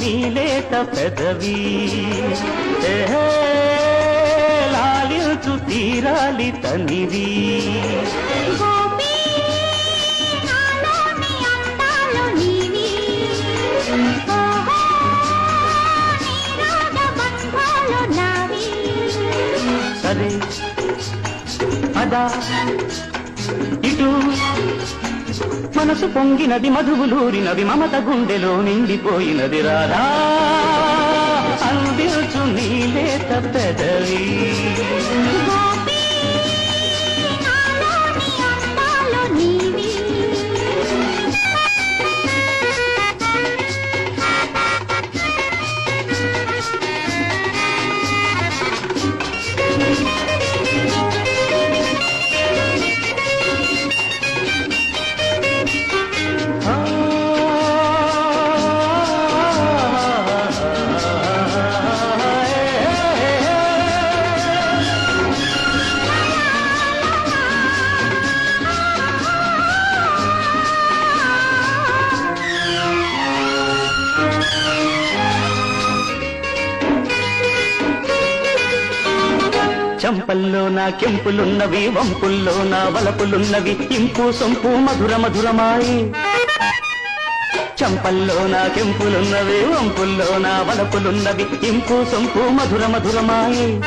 నీలేత పెదవి. లాలించు తీరాలి తనివి. సరే అదా ఇటు. మనసు పొంగినది మధువులూరినది మమత గుండెలో నిండిపోయినది రాధా. అందించు నీలే తప్పదవి చంపల్లో నా కెంపులున్నవి వంపుల్లో నా వలపులున్నవి ఇంపు సొంపు మధుర మధురమాయి. చంపల్లో నా కెంపులున్నవి వంపుల్లో నా వలపులున్నవి ఇంపు సొంపు మధుర మధురమాయి.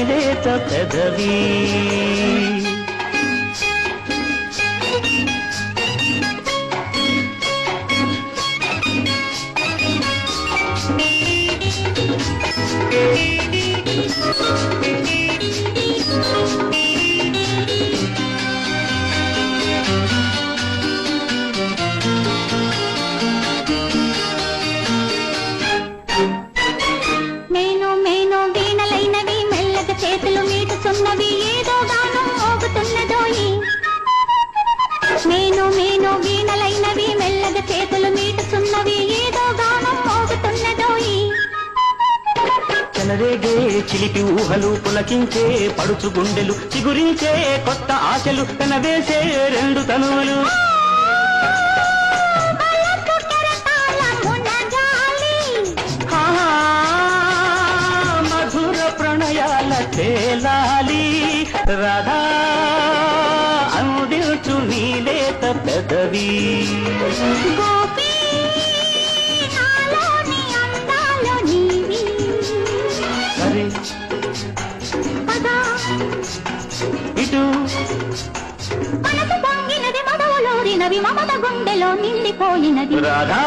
అందించు నీలేత చిలిపి ఊహలు పులకించే పడుచు గుండెలు చిగురించే కొత్త ఆశలు కనవేసే రెండు తనువులు. మధుర ప్రణయాల తేలాలి. రాధా అందించు నీలేత పెదవి. మదవులూరినవి మమత గుండెలో నిండిపోయినది రాధా!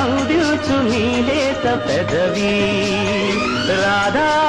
అందించు నీలేత పెదవి. రాధా!